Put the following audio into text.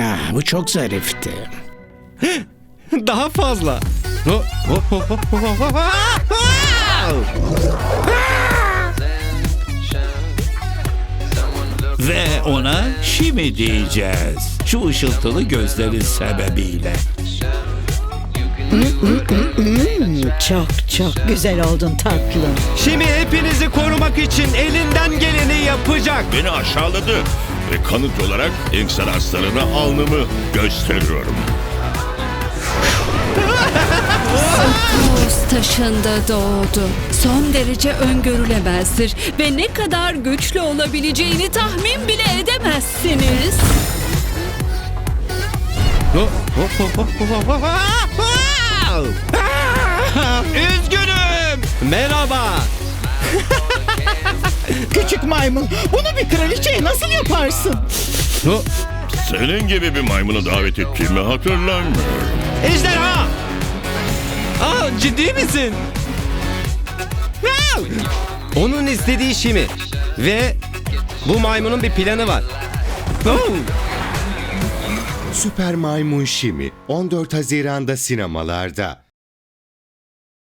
Ah, bu çok zarifti. Daha fazla. Ve ona Şimi diyeceğiz. Şu ışıltılı gözleri sebebiyle. Çok çok güzel oldun tatlım. Şimdi hepinizi korumak için elinden geleni yapacak. Beni aşağıladı ve kanıt olarak Inksar aslanına alnımı gösteriyorum. Kaos taşında doğdu. Son derece öngörülemezdir ve ne kadar güçlü olabileceğini tahmin bile edemezsiniz. Üzgünüm. Merhaba. Maymun bunu bir kraliçeye nasıl yaparsın? Senin gibi bir maymunu davet ettiğimi hatırlamıyorum. Ejderha. Aa, ciddi misin? Onun istediği Şimi. Ve bu maymunun bir planı var. Oh! Süper Maymun Şimi 14 Haziran'da sinemalarda.